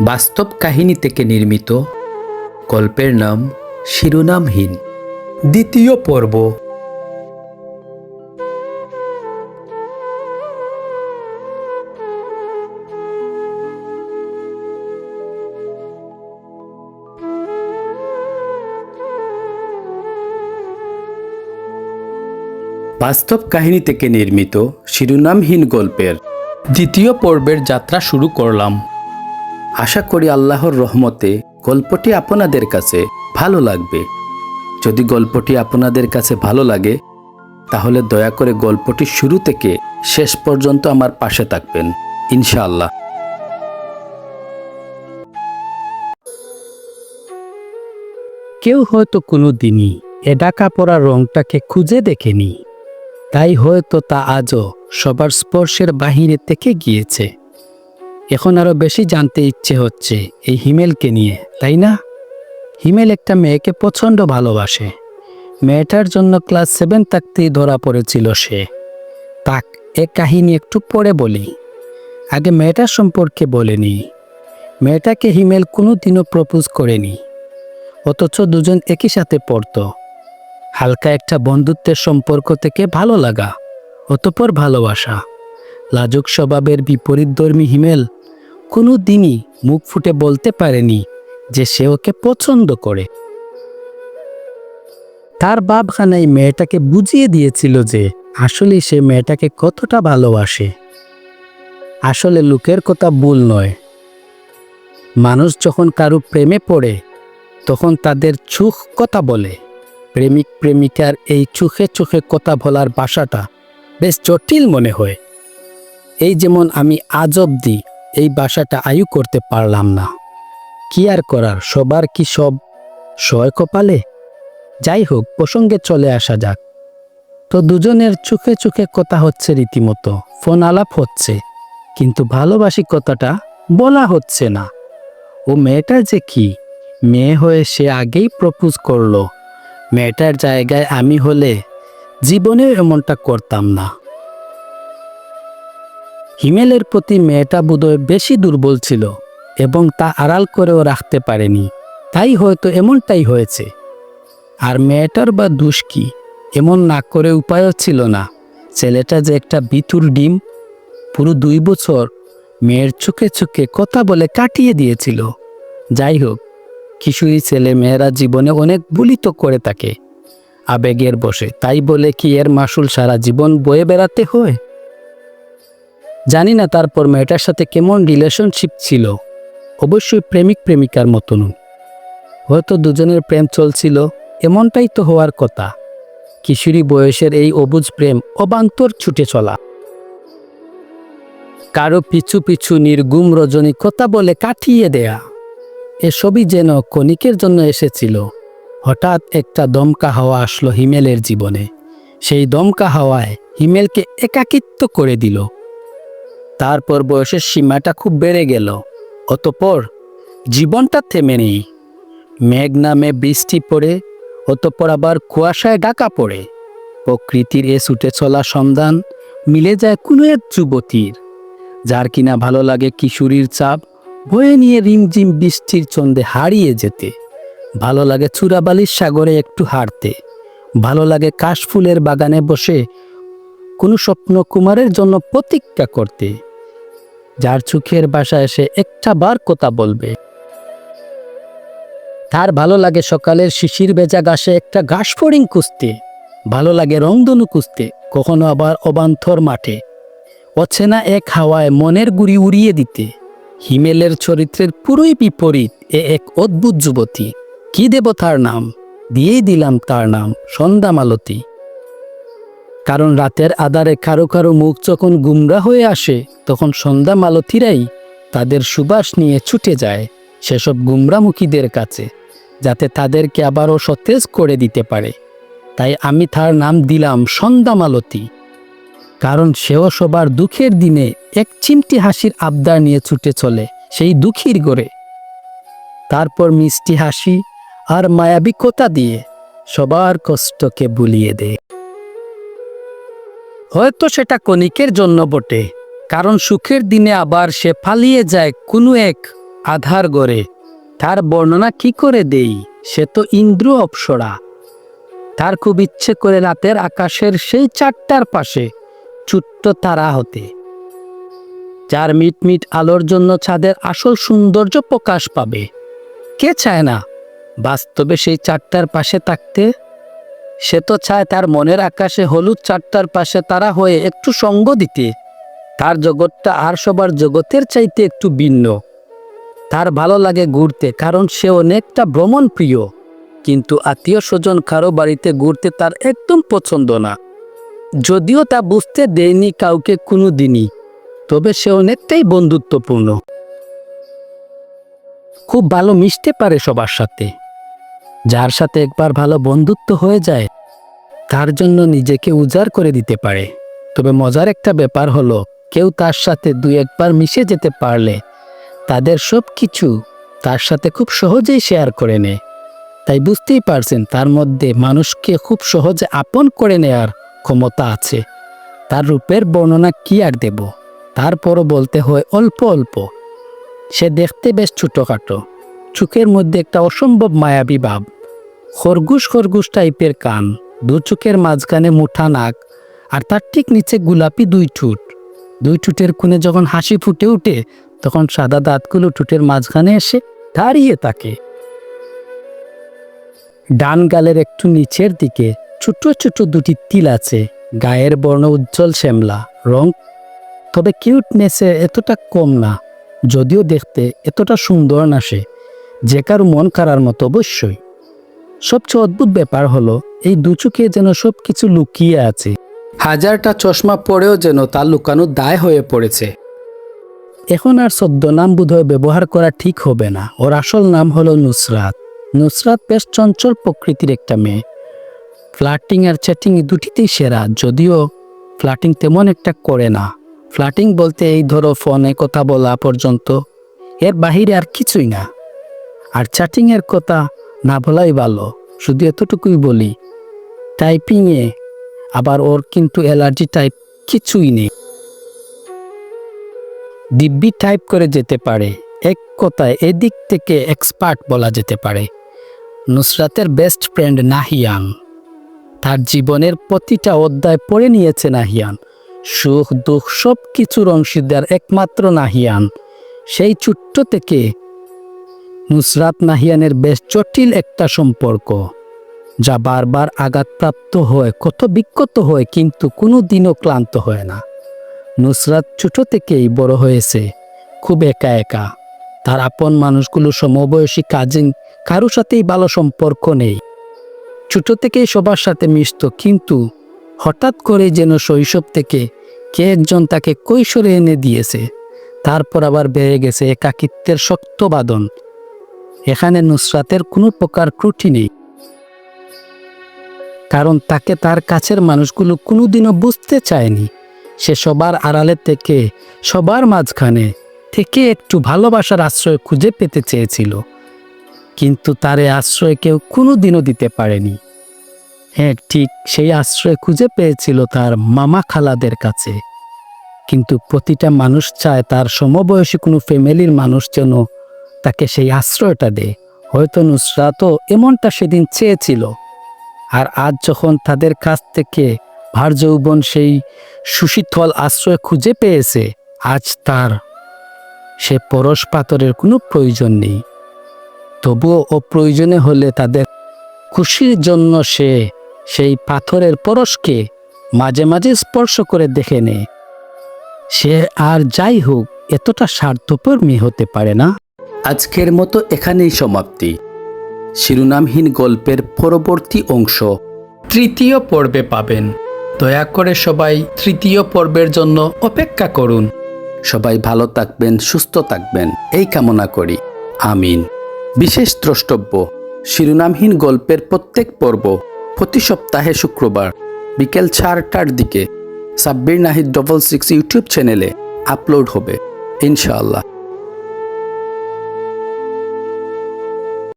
বাস্তব কাহিনী থেকে নির্মিত। গল্পের নাম শিরোনামহীন। দ্বিতীয় পর্ব। বাস্তব কাহিনী থেকে নির্মিত শিরোনামহীন গল্পের। দ্বিতীয় পর্বের যাত্রা শুরু করলাম। আশা করি আল্লাহর রহমতে গল্পটি আপনাদের কাছে ভালো লাগবে। যদি গল্পটি আপনাদের কাছে ভালো লাগে, তাহলে দয়া করে গল্পটি শুরু থেকে শেষ পর্যন্ত আমার পাশে থাকবেন, ইনশাআল্লাহ। কেউ হয়তো কোনো দিনই এ ডাকা পড়া রংটাকে খুঁজে দেখেনি। তাই হয়তো তা আজও সবার স্পর্শের বাহিরে থেকে গিয়েছে। এখন আরও বেশি জানতে ইচ্ছে হচ্ছে এই হিমেলকে নিয়ে, তাই না? হিমেল একটা মেয়েকে প্রচণ্ড ভালোবাসে। মেয়েটার জন্য ক্লাস সেভেন থাকতেই ধরা পড়েছিল সে। তাক, এ কাহিনী একটু পরে বলি। আগে মেয়েটার সম্পর্কে বলেনি মেয়েটাকে হিমেল কোনো দিনও প্রপোজ করেনি। অথচ দুজন একই সাথে পড়তো। হালকা একটা বন্ধুত্বের সম্পর্ক থেকে ভালো লাগা, অতপর ভালোবাসা। লাজুক স্বভাবের বিপরীতধর্মী হিমেল কোনো দিনই মুখ ফুটে বলতে পারেনি যে সে ওকে পছন্দ করে। তার বাপখানাই মেয়েটাকে বুঝিয়ে দিয়েছিল যে আসলে সে মেয়েটাকে কতটা ভালোবাসে। আসলে লোকের কথা ভুল নয়। মানুষ যখন কারও প্রেমে পড়ে, তখন তাদের চোখ কথা বলে। প্রেমিক প্রেমিকার এই চোখে চোখে কথা বলার ভাষাটা বেশ জটিল মনে হয়। এই যেমন আমি আজ অব্দি এই বাসাটা আয়ু করতে পারলাম না। কি আর করার, সবার কি সব সয় কপালে? যাই হোক, প্রসঙ্গে চলে আসা যাক। তো দুজনের চোখে চোখে কথা হচ্ছে রীতিমতো ফোন আলাপ হচ্ছে, কিন্তু ভালোবাসি কথাটা বলা হচ্ছে না। ও মেয়েটা যে কি? মেয়ে হয়ে সে আগেই প্রপোজ করল। মেয়েটার জায়গায় আমি হলে জীবনেও এমনটা করতাম না। হিমেলের প্রতি মেয়েটা বোধহয় বেশি দুর্বল ছিল এবং তা আড়াল করেও রাখতে পারেনি। তাই হয়তো এমনটাই হয়েছে। আর মেয়েটার বা দোষ কি? এমন না করে উপায়ও ছিল না। ছেলেটা যে একটা বিতুর ডিম, পুরো দুই বছর মেয়ের চোখে চোখে কথা বলে কাটিয়ে দিয়েছিল। যাই হোক কিশোরী ছেলে মেয়েরা জীবনে অনেক বুলিত করে থাকে। আবেগের বসে তাই বলে কি এর মাসুল সারা জীবন বয়ে বেড়াতে হয়? জানি না তারপর মেয়েটার সাথে কেমন রিলেশনশিপ ছিল। অবশ্যই প্রেমিক প্রেমিকার মতন। হয়তো দুজনের প্রেম চলছিল, এমনটাই তো হওয়ার কথা। কিশোরী বয়সের এই অবুজ প্রেম অবান্তর ছুটে চলা। কারও পিছু পিছু নির্গুম রজনী কথা বলে কাটিয়ে দেয়া। এসবই যেন কণিকের জন্য এসেছিল। হঠাৎ একটা দমকা হাওয়া আসলো হিমেলের জীবনে। সেই দমকা হাওয়ায় হিমেলকে একাকিত্ব করে দিল। তারপর বয়সের সীমাটা খুব বেড়ে গেল। অতপর জীবনটা থেমে নেই। মেঘ নামে বৃষ্টি পড়ে, অতপর আবার কুয়াশায় ডাকা পড়ে। প্রকৃতির এ ছুটে চলা সন্ধান মিলে যায় কোনো এক যুবতীর। যার কিনা ভালো লাগে কিশোরীর চাপ, বয়ে নিয়ে রিমঝিম বৃষ্টির চন্দে হারিয়ে যেতে। ভালো লাগে চূড়াবালির সাগরে একটু হাঁটতে। ভালো লাগে কাশফুলের বাগানে বসে কোনো স্বপ্ন কুমারের জন্য প্রতীক্ষা করতে। যার চোখের বাসায় এসে একটা বার কথা বলবে। তার ভালো লাগে সকালের শিশির বেজা ঘাসে একটা ঘাস ফড়িং কুস্তে। ভালো লাগে রংধনু কুস্তে, কখনো আবার অবান্তর মাঠে। অচেনা এক হাওয়ায় মনের গুড়ি উড়িয়ে দিতে। হিমেলের চরিত্রের পুরোই বিপরীত এ এক অদ্ভুত যুবতী। কি দেব তার নাম? দিয়েই দিলাম তার নাম সন্ধ্যা মালতী কারণ রাতের আধারে কারও কারও মুখ যখন গুমরা হয়ে আসে, তখন সন্ধ্যা মালতীরাই তাদের সুবাস নিয়ে ছুটে যায় সেসব গুমরামুখীদের কাছে, যাতে তাদেরকে আবারও সতেজ করে দিতে পারে। তাই আমি তার নাম দিলাম সন্ধ্যা মালতী। কারণ সেও সবার দুঃখের দিনে এক চিমটি হাসির আবদার নিয়ে ছুটে চলে সেই দুঃখীর গড়ে তারপর মিষ্টি হাসি আর মায়াবী কথা দিয়ে সবার কষ্টকে বুলিয়ে দেয়। হয়তো সেটা কণিকের জন্য বটে, কারণ সুখের দিনে আবার সে পালিয়ে যায় কোনো এক আধার গড়ে। তার বর্ণনা কি করে দেই? সে তো ইন্দ্র অপ্সরা। তার খুব ইচ্ছে করে রাতের আকাশের সেই চারটার পাশে ছোট্ট তারা হতে। যার মিটমিট আলোর জন্য ছাদের আসল সৌন্দর্য প্রকাশ পাবে। কে চায় না? বাস্তবে সেই চারটার পাশে থাকতে সে তো চায় তার মনের আকাশে হলুদ চারটার পাশে তারা হয়ে একটু সঙ্গ দিতে। তার জগৎটা আর সবার জগতের চাইতে একটু ভিন্ন। তার ভালো লাগে ঘুরতে, কারণ সে অনেকটা ভ্রমণ প্রিয় কিন্তু আত্মীয় স্বজন কারও বাড়িতে ঘুরতে তার একদম পছন্দ না। যদিও তা বুঝতে দেয়নি কাউকে কোনো দিনই তবে সে অনেকটাই বন্ধুত্বপূর্ণ। খুব ভালো মিশতে পারে সবার সাথে। যার সাথে একবার ভালো বন্ধুত্ব হয়ে যায়, তার জন্য নিজেকে উজাড় করে দিতে পারে। তবে মজার একটা ব্যাপার হলো, কেউ তার সাথে দুই একবার মিশে যেতে পারলে, তাদের সব কিছু তার সাথে খুব সহজেই শেয়ার করে নেয়। তাই বুঝতেই পারছেন, তার মধ্যে মানুষকে খুব সহজে আপন করে নেয়ার ক্ষমতা আছে। তার রূপের বর্ণনা কি আর দেব? তারপরও বলতে হয় অল্প অল্প। সে দেখতে বেশ ছোটোখাটো। চোখের মধ্যে একটা অসম্ভব মায়াবী ভাব। খরগোশ খরগোশ টাইপের কান, দু চোখের মাঝখানে মুঠা নাক আর তার ঠিক নিচে গোলাপি দুই ঠুট। দুই ঠুটের কোণে যখন হাসি ফুটে ওঠে, তখন সাদা দাঁতগুলো ঠুটের মাঝখানে এসে দাঁড়িয়ে থাকে। ডান গালের একটু নিচের দিকে ছোট ছোট দুটি তিল আছে, গায়ের বর্ণ উজ্জ্বল শ্যামলা, রং তবে কিউটনেসে এতটা কম না, যদিও দেখতে এতটা সুন্দর না সে। যে কারও মন কারার মতো অবশ্যই। সবচেয়ে অদ্ভুত ব্যাপার হলো, এই দু চোখে যেন সব কিছু লুকিয়ে আছে। হাজারটা চশমা পরেও যেন তার লুকানো দায় হয়ে পড়েছে। এখন আর সদ্য নাম বোধহয় ব্যবহার করা ঠিক হবে না। ওর আসল নাম হলো নুসরাত। নুসরাত বেশ চঞ্চল প্রকৃতির একটা মেয়ে। ফ্লাটিং আর চ্যাটিং দুটিতেই সেরা, যদিও ফ্লাটিং তেমন একটা করে না। ফ্লাটিং বলতে এই ধরো ফোনে কথা বলা পর্যন্ত। এর বাহিরে আর কিছুই না। আর চ্যাটিংয়ের কথা না বলাই ভালো, শুধু এতটুকুই বলি। টাইপিংয়ে আবার ওর কিন্তু অ্যালার্জি টাইপ কিছুই নেই। দিব্যি টাইপ করে যেতে পারে, এক কথায় এদিক থেকে এক্সপার্ট বলা যেতে পারে। নুসরাতের বেস্ট ফ্রেন্ড নাহিয়ান। তার জীবনের প্রতিটা অধ্যায় পড়ে নিয়েছে নাহিয়ান। সুখ দুঃখ সব কিছুর অংশীদার একমাত্র নাহিয়ান। সেই ছোট্ট থেকে নুসরাত নাহিয়ানের বেশ জটিল একটা সম্পর্ক, যা বারবার আঘাতপ্রাপ্ত হয়, কত বিক্ষত হয়, কিন্তু কোনো দিনও ক্লান্ত হয় না। নুসরাত ছোট থেকেই বড় হয়েছে, খুব একা একা। তার আপন মানুষগুলো সমবয়সী কাজিন কারও সাথেই ভালো সম্পর্ক নেই। ছোট থেকেই সবার সাথে মিশত, কিন্তু হঠাৎ করে যেন শৈশব থেকে কে একজন তাকে কৈশোরে এনে দিয়েছে। তারপর আবার বেড়ে গেছে একাকিত্বের শক্ত বাদন এখানে নুসরাতের কোনো প্রকার ত্রুটি নেই। কারণ তাকে তার কাছের মানুষগুলো কোনোদিনও বুঝতে চায়নি। সে সবার আড়ালে থেকে, সবার মাঝখানে থেকে একটু ভালোবাসার আশ্রয় খুঁজে পেতে চেয়েছিল। কিন্তু তারে আশ্রয় কেউ কোনোদিনও দিতে পারেনি। হ্যাঁ ঠিক সেই আশ্রয় খুঁজে পেয়েছিল তার মামা খালাদের কাছে। কিন্তু প্রতিটা মানুষ চায় তার সমবয়সী কোনো ফ্যামিলির মানুষ যেন তাকে সেই আশ্রয়টা দে। হয়তো নুসরাতও এমনটা সেদিন চেয়েছিল। আর আজ যখন তাদের কাছ থেকে ভার যৌবন সেই সুশীতল আশ্রয় খুঁজে পেয়েছে, আজ তার সে পরশ পাথরের কোনো প্রয়োজন নেই। তবুও অপ্রয়োজনে হলে তাদের খুশির জন্য সে সেই পাথরের পরশকে মাঝে মাঝে স্পর্শ করে দেখে নেয় সে আর যাই হোক, এতটা স্বার্থপর মেয়ে হতে পারে না। আজকের মতো এখানেই সমাপ্তি। শিরোনামহীন গল্পের পরবর্তী অংশ তৃতীয় পর্বে পাবেন। দয়া করে সবাই তৃতীয় পর্বের জন্য অপেক্ষা করুন। সবাই ভালো থাকবেন, সুস্থ থাকবেন, এই কামনা করি। আমিন। বিশেষ দ্রষ্টব্য, শিরোনামহীন গল্পের প্রত্যেক পর্ব প্রতি সপ্তাহে শুক্রবার, বিকেল চারটার দিকে। Sabbir Nahid double six YouTube চ্যানেলে আপলোড হবে, ইনশাআল্লাহ।